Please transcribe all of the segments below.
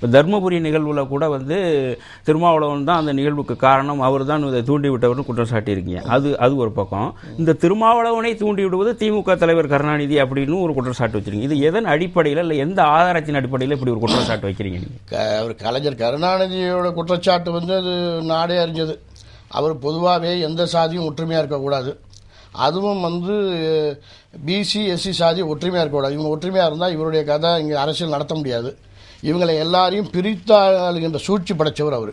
இப்போ தர்மபுரி நிகழ்வில் கூட வந்து திருமாவளவன் தான் அந்த நிகழ்வுக்கு காரணம். அவர் தான் இதை தூண்டி விட்டவர்னு குற்றம் சாட்டியிருக்கீங்க. அது அது ஒரு பக்கம். இந்த திருமாவளவனை தூண்டி விடுவது திமுக தலைவர் கருணாநிதி அப்படின்னு ஒரு குற்றச்சாட்டு வச்சிருக்கீங்க. இது எதன் அடிப்படையில் இல்லை எந்த ஆதாரத்தின் அடிப்படையில் இப்படி ஒரு குற்றச்சாட்டு வைக்கிறீங்க நீங்கள் அவர் கலைஞர் கருணாநிதியோட குற்றச்சாட்டு வந்து அது நாடே அறிஞ்சது. அவர் பொதுவாகவே எந்த சாதியும் ஒற்றுமையாக இருக்கக்கூடாது. அதுவும் வந்து பிசி எஸ்சி சாதி ஒற்றுமையாக இருக்கக்கூடாது. இவங்க ஒற்றுமையாக இருந்தால் இவருடைய கதை இங்கே அரசியல் நடத்த முடியாது. இவங்களை எல்லாரையும் பிரித்தாளுகின்ற சூழ்ச்சி படைச்சவர் அவர்.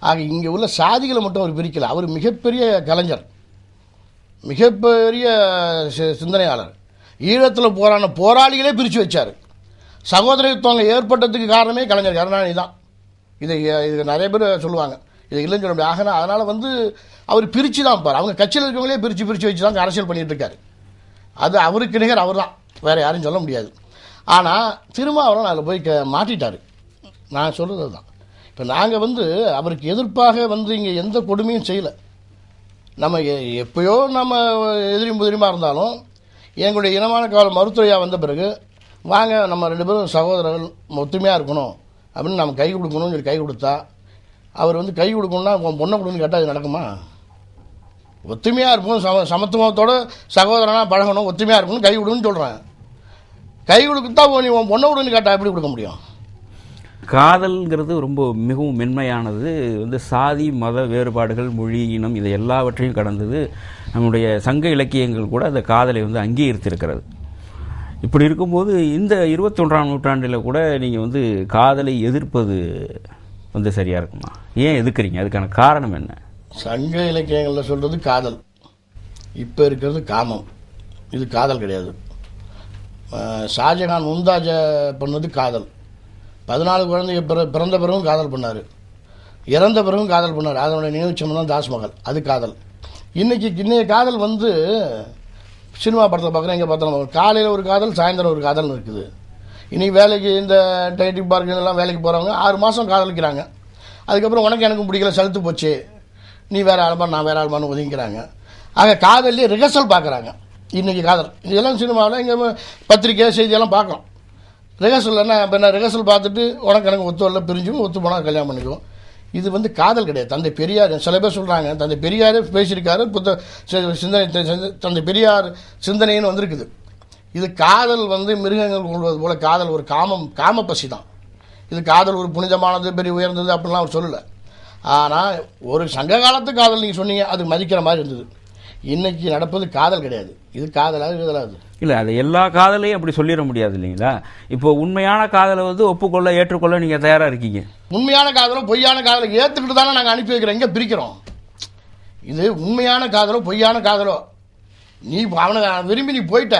ஆக இங்கே உள்ள சாதிகளை மட்டும் அவர் பிரிக்கல. அவர் மிகப்பெரிய கலைஞர். மிகப்பெரிய சி- சிந்தனையாளர். ஈழத்தில் போராடின போராளிகளே பிரித்து வச்சார். சகோதரத்துவம் ஏற்பட்டதுக்கு காரணமே கலைஞர் கருணாநிதி தான். இதை இது நிறைய பேர் சொல்லுவாங்க. இதை இல்லைன்னு சொல்ல முடியாது. ஆகனா அதனால் வந்து அவர் பிரித்து தான் பார். அவங்க கட்சியில் இருக்கவங்களே பிரித்து பிரித்து வச்சு தான் அரசியல் பண்ணிகிட்டு இருக்காரு. அது அவருக்கு நிகர் அவர் தான். வேறு யாரும் சொல்ல முடியாது. ஆனால் திருமாவளவன் அதில் போய் க மாட்டிட்டார். நான் சொல்கிறது தான் இப்போ நாங்கள் வந்து அவருக்கு எதிர்ப்பாக வந்து இங்கே எந்த கொடுமையும் செய்யலை. நம்ம எ- எப்பயோ நம்ம எதிரி முதிரிமா இருந்தாலும் எங்களுடைய இனமான காலம் மருத்துவையாக வந்த பிறகு வாங்க நம்ம ரெண்டு பேரும் சகோதரர்கள் ஒத்துமையாக இருக்கணும் அப்படின்னு நம்ம கை கொடுக்கணும்னு சொல்லி கை கொடுத்தா அவர் வந்து கை கொடுக்கணும்னா உன் பொண்ணை கொடுன்னு கேட்டால் அது நடக்குமா? ஒத்துமையாக இருப்போம் சம சமத்துவத்தோட சகோதரனாக பழகணும் ஒத்துமையாக இருக்கணும்னு கை விடுன்னு சொல்கிறேன் கை கொடுத்தா நீ உன் பொண்ணை கொடுன்னு கேட்டால் எப்படி கொடுக்க முடியும்? காதல்ங்கிறது ரொம்ப மிகவும் மென்மையானது. வந்து சாதி மத வேறுபாடுகள் மொழி இனம் இதை எல்லாவற்றையும் கடந்தது. நம்முடைய சங்க இலக்கியங்கள் கூட அந்த காதலை வந்து அங்கீகரித்திருக்கிறது. இப்படி இருக்கும்போது இந்த இருபத்தொன்றாம் நூற்றாண்டில் கூட நீங்கள் வந்து காதலை எதிர்ப்பது வந்து சரியாக இருக்குமா? ஏன் எதிர்க்கிறீங்க அதுக்கான காரணம் என்ன? சங்க இலக்கியங்களில் சொல்கிறது காதல். இப்போ இருக்கிறது காமம். இது காதல் கிடையாது. ஷாஜகான் மும்தாஜ பண்ணது காதல். பதினாலு குழந்தைங்க பிற பிறந்த பிறகும் காதல் பண்ணார். இறந்த பிறகும் காதல் பண்ணார். அதனுடைய நினைவுச்சம் தான் தாஸ்மகள் அது காதல். இன்றைக்கி இன்றைய காதல் வந்து சினிமா படத்தில் பார்க்குறேன் எங்கே பார்த்தோம் காலையில் ஒரு காதல் சாயந்தரம் ஒரு காதல்னு இருக்குது. இன்றைக்கி வேலைக்கு இந்த டைட்டிக் பார்க் இதெல்லாம் வேலைக்கு போகிறவங்க ஆறு மாதம் காதலிக்கிறாங்க. அதுக்கப்புறம் உனக்கு எனக்கும் பிடிக்கல செலுத்து போச்சு. நீ வேறு ஆளுமா நான் வேறு ஆளுமான்னு ஒதுங்கிக்கிறாங்க. ஆக காதல்லே ரிஹர்சல் பார்க்குறாங்க இன்றைக்கி காதல். இதெல்லாம் சினிமாவில் இங்கே பத்திரிக்கை செய்தியெல்லாம் பார்க்குறோம் ரிஹர்சல் என்ன? இப்போ என்ன? ரிஹர்சல் பார்த்துட்டு உனக்கு எனக்கு ஒத்து வரல பிரிஞ்சும் ஒத்து போனால் கல்யாணம் பண்ணிக்குவோம். இது வந்து காதல் கிடையாது. தந்தை பெரியார் சில பேர் சொல்கிறாங்க தந்தை பெரியாரே பேசியிருக்காரு புத்த சிந்தனை தந்தை பெரியார் சிந்தனைன்னு வந்திருக்குது. இது காதல் வந்து மிருகங்கள் கொள்வது போல் காதல் ஒரு காமம் காம பசி தான். இது காதல் ஒரு புனிதமானது பெரிய உயர்ந்தது அப்படிலாம் அவர் சொல்லலை. ஆனால் ஒரு சங்க காலத்து காதல் நீங்கள் சொன்னீங்க அது மதிக்கிற மாதிரி இருந்தது. இன்னைக்கு நடப்பது காதல் கிடையாது. இது காதலாக இதலாது இல்லை அது எல்லா காதலையும் அப்படி சொல்லிட முடியாது இல்லைங்களா? இப்போ உண்மையான காதலை வந்து ஒப்புக்கொள்ள ஏற்றுக்கொள்ள நீங்கள் தயாராக இருக்கீங்க. உண்மையான காதலோ பொய்யான காதலை ஏற்றுக்கிட்டு தானே நாங்கள் அனுப்பி வைக்கிறோம். எங்கே பிரிக்கிறோம்? இது உண்மையான காதலோ பொய்யான காதலோ? நீ அவனை விரும்பி நீ போயிட்ட.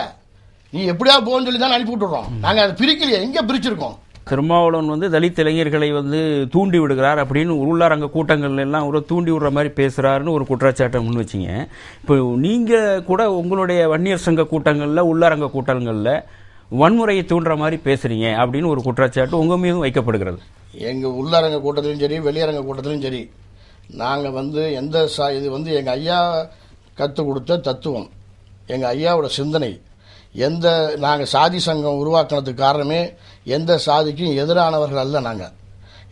நீ எப்படியா போன்னு சொல்லி தானே அனுப்பி விட்டுறோம் நாங்கள் அதை பிரிக்கலையே. எங்கே பிரிச்சிருக்கோம்? திருமாவளவன் வந்து தலித் இளைஞர்களை வந்து தூண்டி விடுகிறார் அப்படின்னு உள்ளரங்க கூட்டங்கள் எல்லாம் ஒரு தூண்டி விடுற மாதிரி பேசுகிறாருன்னு ஒரு குற்றச்சாட்டை முன் வச்சிங்க. இப்போ நீங்கள் கூட உங்களுடைய வன்னியர் சங்க கூட்டங்களில் உள்ளரங்க கூட்டங்களில் வன்முறையை தூண்டுற மாதிரி பேசுகிறீங்க அப்படின்னு ஒரு குற்றச்சாட்டு உங்கள் மீதும் வைக்கப்படுகிறது. எங்கள் உள்ளரங்க கூட்டத்திலையும் சரி வெளியரங்க கூட்டத்திலையும் சரி நாங்கள் வந்து எந்த சா இது வந்து எங்கள் ஐயா கற்றுக் கொடுத்த தத்துவம் எங்கள் ஐயாவோட சிந்தனை எந்த நாங்கள் சாதி சங்கம் உருவாக்குனதுக்கு காரணமே எந்த சாதிக்கும் எதிரானவர்கள் அல்ல நாங்கள்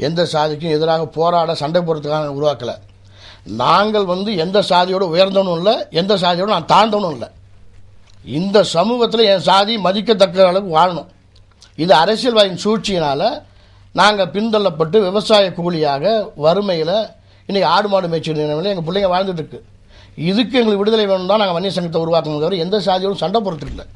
எந்த சாதிக்கும் எதிராக போராட சண்டை போடுறதுக்காக உருவாக்கலை. நாங்கள் வந்து எந்த சாதியோடு உயர்ந்தவனும் இல்லை எந்த சாதியோட நான் தாழ்ந்தவனும் இல்லை. இந்த சமூகத்தில் என் சாதி மதிக்கத்தக்க அளவுக்கு வாழணும். இது அரசியல்வாதியின் சூழ்ச்சியினால் நாங்கள் பின்தள்ளப்பட்டு விவசாய கூலியாக வறுமையில் இன்றைக்கி ஆடு மாடு மேய்ச்சல் நிலைமையில் எங்கள் பிள்ளைங்க வாழ்ந்துட்டு இருக்கு. இதுக்கு எங்களுக்கு விடுதலை வேணும் தான் நாங்கள் வன்னிய சங்கத்தை உருவாக்கணும் தவிர எந்த சாதியோடும் சண்டை போடுறதுக்கு இல்லை.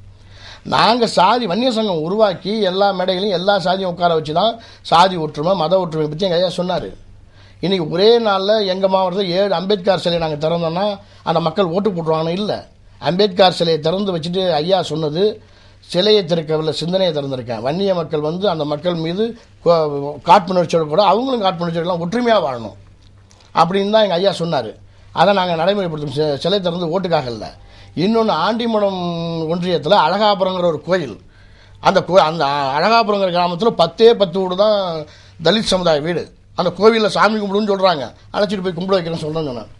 நாங்கள் சாதி வன்னிய சங்கம் உருவாக்கி எல்லா மேடைகளையும் எல்லா சாதியும் உட்கார வச்சு தான் சாதி ஒற்றுமை மத ஒற்றுமை பற்றி எங்கள் ஐயா சொன்னார். இன்றைக்கி ஒரே நாளில் எங்கள் மாவட்டத்தில் ஏழு அம்பேத்கர் சிலையை நாங்கள் திறந்தோன்னா அந்த மக்கள் ஓட்டு போட்டுருவாங்கன்னு இல்லை. அம்பேத்கர் சிலையை திறந்து வச்சுட்டு ஐயா சொன்னது சிலையை திறக்கவில்லை சிந்தனையை திறந்திருக்கேன். வன்னிய மக்கள் வந்து அந்த மக்கள் மீது கோ- கூட அவங்களும் காட்புணர்ச்சியோடலாம் ஒற்றுமையாக வாழணும். அப்படின்னு தான் எங்கள் ஐயா சொன்னார். அதை நாங்கள் நடைமுறைப்படுத்தும். சிலை திறந்து ஓட்டுக்காக இல்லை. இன்னொன்று ஆண்டிமடம் ஒன்றியத்தில் அழகாபுரங்கிற ஒரு கோயில். அந்த கோ அந்த அழகாபுரங்கிற கிராமத்தில் பத்தே பத்து வீடு தான் தலித் சமுதாய வீடு. அந்த கோவிலில் சாமி கும்பிடுன்னு சொல்கிறாங்க அழைச்சிட்டு போய் கும்பிட வைக்கிறேன்னு சொல்கிறேன்னு சொன்னேன்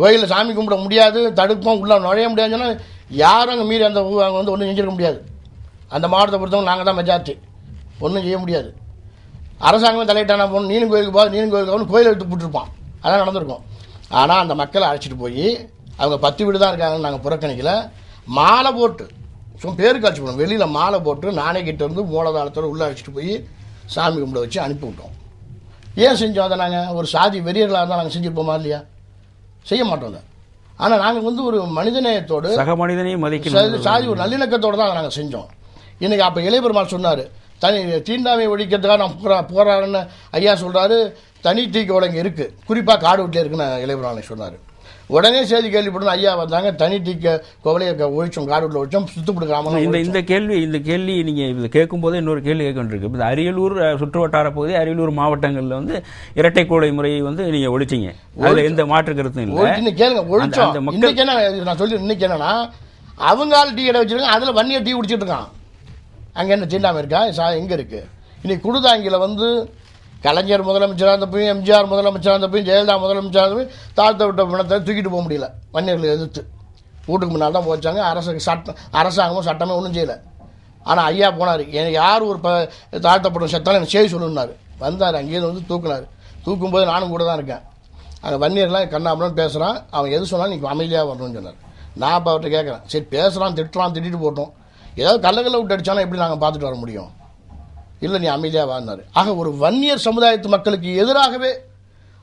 கோயிலில் சாமி கும்பிட முடியாது தடுப்போம் உள்ளே நுழைய முடியாதுன்னு சொன்னால் யாரும் அங்கே மீறி அந்த அங்கே வந்து ஒன்றும் செஞ்சிருக்க முடியாது. அந்த மாவட்டத்தை பொறுத்தவங்க நாங்கள் தான் மெஜாரிட்டி ஒன்றும் செய்ய முடியாது. அரசாங்கமே தலையிட்டானா போகணும் நீனும் கோயிலுக்கு போகாது நீனும் கோயிலுக்கு போகணும் கோயிலை எடுத்து போட்டுருப்பான். அதான் நடந்திருக்கும். ஆனால் அந்த மக்களை அழைச்சிட்டு போய் அவங்க பத்து வீடு தான் இருக்காங்கன்னு நாங்கள் புறக்கணிக்கல. மாலை போட்டு சும்மா பேருக்கு அழைச்சி போனோம். வெளியில் மாலை போட்டு நானே கிட்ட இருந்து மூலதாளத்தோடு உள்ளே அழைச்சிட்டு போய் சாமி கும்பிட வச்சு அனுப்பி விட்டோம். ஏன் செஞ்சோம் அதை நாங்கள் ஒரு சாதி வெறியர்களாக இருந்தால் நாங்கள் செஞ்சுருப்போமா இல்லையா? செய்ய மாட்டோம் அதை. ஆனால் நாங்கள் வந்து ஒரு மனிதநேயத்தோடு சக மனிதனையும் சாதி மதிக்கணும் சாதி ஒரு நல்லிணக்கத்தோடு தான் நாங்கள் செஞ்சோம். இன்னைக்கு அப்போ இளையபெருமாள் சொன்னார் தனி தீண்டாமை ஒழிக்கிறதுக்காக நான் போரா போராடுன்னு ஐயா சொல்கிறாரு தனி டீக்கோட இங்கே இருக்குது குறிப்பாக காடு வீட்டில் இருக்குன்னு இளையபெருமாளை சொன்னார். உடனே செய்தி கேள்விப்பட்டு ஐயா வந்தாங்க தனி டீக்க கோவலையை ஒழிச்சோம் காடு வீட்டில் ஒழிச்சோம் சுத்துப்பிடு கிராமம் இந்த இந்த கேள்வி இந்த கேள்வி நீங்க இது கேட்கும்போது இன்னொரு கேள்வி கேட்க வேண்டியிருக்கு இந்த அரியலூர் சுற்று வட்டார பகுதி அரியலூர் மாவட்டங்கள்ல வந்து இரட்டை கோடை முறையை வந்து நீங்க ஒழிச்சீங்க. அதுல எந்த மாற்று கருத்தும் இல்லை. இன்னைக்கு கேளுங்க ஒழிச்சோம். இன்னைக்கு என்ன நான் சொல்லி இன்னைக்கு என்னன்னா அவங்க ஆள் டீ கடை வச்சிருக்காங்க அதில் வன்னியை டீ குடிச்சிட்டு இருக்கான். அங்கே என்ன தீண்டாமல் இருக்கா? எங்கே இருக்கு? இன்னைக்கு குடுதாங்கியில் வந்து கலைஞர் முதலமைச்சராக இருந்தப்பையும் எம்ஜிஆர் முதலமைச்சராக இருந்தப்பையும் ஜெயலலிதா முதலமைச்சராக இருந்தப்பையும் தாழ்த்த விட்ட பணத்தை தூக்கிட்டு போக முடியல. வன்னியர்களை எதிர்த்து. வீட்டுக்கு முன்னால் தான் போச்சாங்க. அரசு சட்டம் அரசாங்கமும் சட்டமே ஒன்றும் செய்யலை. ஆனால் ஐயா போனார். எனக்கு யார் ஒரு ப தாழ்த்தப்பட்ட செத்தாலும் எனக்கு செய்தி சொல்லுன்னாரு. வந்தார். அங்கேயிருந்து வந்து தூக்குனார். தூக்கும்போது நானும் கூட தான் இருக்கேன். அங்கே வன்னியர்லாம் கண்ணாமலாம் பேசுகிறான் அவன் எது சொன்னாலும் நீ அமைதியாக வரணும்னு சொன்னார். நான் இப்போ அவர்கிட்ட கேட்குறேன் சரி பேசுகிறான் திட்டுறான் திட்டிட்டு போட்டோம். ஏதாவது கல்லக்கல்ல விட்டு அடித்தாலும் எப்படி நாங்கள் பார்த்துட்டு வர முடியும்? இல்லை நீ அமைதியாக வாழ்ந்தார் ஆக ஒரு வன்னியர் சமுதாயத்து மக்களுக்கு எதிராகவே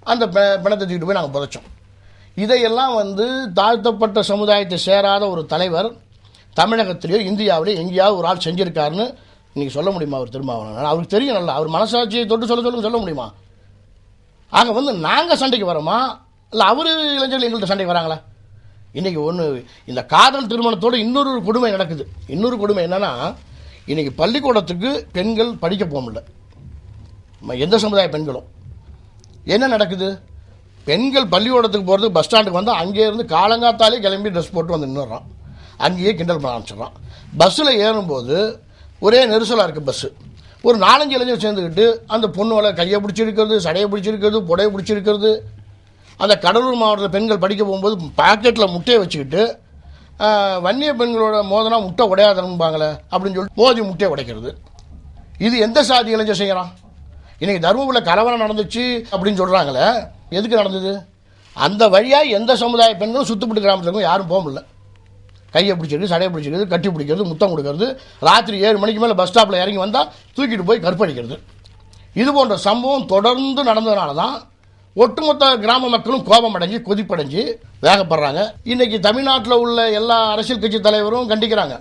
அந்த ப- பிணத்தை தூக்கிட்டு போய் நாங்கள் புதைச்சோம். இதையெல்லாம் வந்து தாழ்த்தப்பட்ட சமுதாயத்தை சேராத ஒரு தலைவர் தமிழகத்திலேயோ இந்தியாவிலேயோ எங்கேயாவது ஒரு ஆள் செஞ்சுருக்காருன்னு இன்றைக்கி சொல்ல முடியுமா அவர் திருமாவளவன்? அவருக்கு தெரியும் நல்லா. அவர் மனசாட்சியை தொட்டு சொல்ல சொல்லுங்க சொல்ல முடியுமா? ஆக வந்து நாங்கள் சண்டைக்கு வரோமா? இல்லை அவர் இளைஞர்கள் எங்கள்கிட்ட சண்டைக்கு வராங்களா? இன்றைக்கி ஒன்று இந்த காதல் திருமணத்தோடு இன்னொரு கொடுமை நடக்குது. இன்னொரு கொடுமை என்னன்னா இன்றைக்கி பள்ளிக்கூடத்துக்கு பெண்கள் படிக்க போக முடியல. எந்த சமுதாய பெண்களும்? என்ன நடக்குது? பெண்கள் பள்ளிக்கூடத்துக்கு போகிறது பஸ் ஸ்டாண்டுக்கு வந்தால் அங்கேயே இருந்து காலங்காத்தாலே கிளம்பி ட்ரெஸ் போட்டு வந்து நின்றுறான் அங்கேயே கிண்டல் பண்ண ஆரம்பிச்சிடுறான். பஸ்ஸில் ஏறும்போது ஒரே நெரிசலாக இருக்குது பஸ்ஸு ஒரு நாலஞ்சு இளைஞர் சேர்ந்துக்கிட்டு அந்த பொண்ணோட கையை பிடிச்சிருக்கிறது சடையை பிடிச்சிருக்கிறது புடையை பிடிச்சிருக்கிறது அந்த கடலூர் மாவட்டத்தில் பெண்கள் படிக்க போகும்போது பாக்கெட்டில் முட்டையை வச்சுக்கிட்டு வன்னிய பெண்களோட மோதனா முட்டை உடையாதன்பாங்களே அப்படின்னு சொல்லிட்டு மோதி முட்டையை உடைக்கிறது. இது எந்த சாதி இளைஞர் செய்கிறான் இன்னைக்கு தருமபுரியில் கலவரம் நடந்துச்சு அப்படின்னு சொல்கிறாங்களே எதுக்கு நடந்தது? அந்த வழியாக எந்த சமுதாய பெண்களும் சுத்துப்பட்டு கிராமத்தில் யாரும் போக முடியல. கையை பிடிச்சிருக்கு சடையை பிடிச்சிருக்குது கட்டி பிடிக்கிறது முத்தம் கொடுக்கறது. ராத்திரி ஏழு மணிக்கு மேலே பஸ் ஸ்டாப்பில் இறங்கி வந்தால் தூக்கிட்டு போய் கற்பழிக்கிறது. இது போன்ற சம்பவம் தொடர்ந்து நடந்ததுனால தான் ஒட்டுமொத்த கிராம மக்களும் கோபம் அடைஞ்சு கொதிப்படைஞ்சு வேகப்படுறாங்க. இன்னைக்கு தமிழ்நாட்டில் உள்ள எல்லா அரசியல் கட்சி தலைவரும் கண்டிக்கிறாங்க.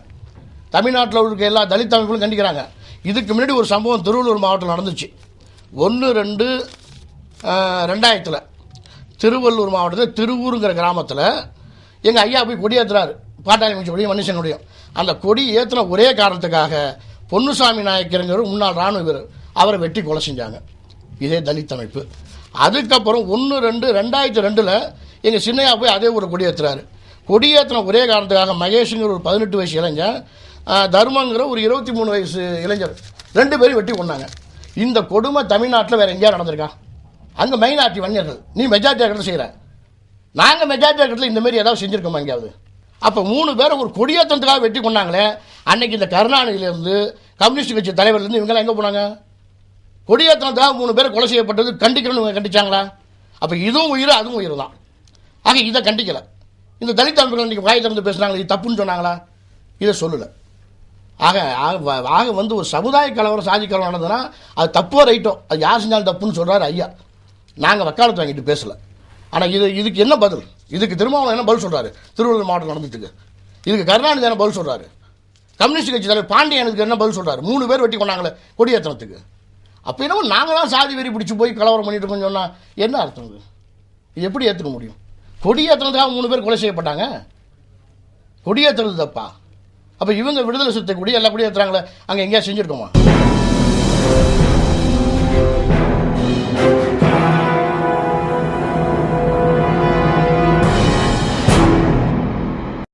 தமிழ்நாட்டில் இருக்க எல்லா தலித் அமைப்புகளும் கண்டிக்கிறாங்க. இதுக்கு முன்னாடி ஒரு சம்பவம் திருவள்ளூர் மாவட்டத்தில் நடந்துச்சு. ஒன்று ரெண்டு ரெண்டாயிரத்தில். திருவள்ளூர் மாவட்டத்தில் திருவூருங்கிற கிராமத்தில் எங்கள் ஐயா போய் கொடி ஏற்றுறாரு பாட்டாளி அமைச்சருடைய மனுஷனுடையும். அந்த கொடி ஏற்றின ஒரே காரணத்துக்காக பொன்னுசாமி நாயக்கருங்கிற முன்னாள் இராணுவ வீரர் அவரை வெட்டி கொலை செஞ்சாங்க. இதே தலித் அமைப்பு. அதுக்கப்புறம் ஒன்று ரெண்டு ரெண்டாயிரத்தி ரெண்டில் எங்கள் சின்னையா போய் அதே ஒரு கொடியேற்றுறாரு கொடியேற்றின ஒரே காரணத்துக்காக மகேஷுங்கிற ஒரு பதினெட்டு வயசு இளைஞன் தர்மங்கிற ஒரு இருபத்தி மூணு வயசு இளைஞர். ரெண்டு பேரும் வெட்டி கொண்டாங்க. இந்த கொடுமை தமிழ்நாட்டில் வேறு எங்கேயா நடந்திருக்கா? அங்கே மைனாரிட்டி வன்னியர்கள். நீ மெஜாரிட்டி இடத்துல செய்கிற நாங்கள் மெஜாரிட்டி இருக்கிறதுல இந்தமாரி ஏதாவது செஞ்சுருக்கோமா எங்கேயாவது? அப்போ மூணு பேரை ஒரு கொடியேற்றத்துக்காக வெட்டி கொண்டாங்களே அன்னைக்கு இந்த கருணாநிதியிலேருந்து கம்யூனிஸ்ட் கட்சி தலைவர்லேருந்து இவங்கெல்லாம் எங்கே போனாங்க? கொடியேற்றத்துக்காக மூணு பேர் கொலை செய்யப்பட்டது. கண்டிக்கணும்னு கண்டிச்சாங்களா? அப்போ இதுவும் உயிர் அதுவும் உயிர் தான். ஆக இதை கண்டிக்கலை. இந்த தலித் அமைப்புகள் இன்றைக்கி வாய் திறந்து பேசுனாங்களே இது தப்புன்னு சொன்னாங்களா? இதை சொல்லலை. ஆக ஆக வ- ஆக வந்து ஒரு சமுதாய கலவரம் சாதி கலவரம் நடந்ததுன்னா அது தப்போ ரைட்டோ? அது யார் செஞ்சாலும் தப்புன்னு சொல்கிறாரு ஐயா. நாங்கள் வக்காலத்து வாங்கிட்டு பேசலை. ஆனால் இது இதுக்கு என்ன பதில்? இதுக்கு திருமாவளவன் என்ன பதில் சொல்கிறாரு திருவள்ளூர் மாவட்டம் நடந்ததுக்கு. இதுக்கு கருணாநிதி என்ன பதில் சொல்கிறாரு கம்யூனிஸ்ட் கட்சி தலைவர் பாண்டியனுக்கு என்ன பதில் சொல்கிறாரு மூணு பேர் வெட்டி கொண்டாங்களே கொடியேற்றத்துக்கு. அப்போ என்னவோ நாங்கள் தான் சாதி வெறி பிடிச்சி போய் கலவரம் பண்ணிட்டு இருக்கோம்னு சொன்னால் என்ன அர்த்தம் இது இது எப்படி ஏற்றுக்க முடியும்? கொடியேற்றத்துக்காக மூணு பேர் கொலை செய்யப்பட்டாங்க. கொடியேற்றுறது தப்பா? அப்போ இவங்க விடுதலை சுத்த கூடிய எல்லா கூடிய ஏற்றுறாங்களே அங்கே எங்கேயா செஞ்சுருக்கோமா?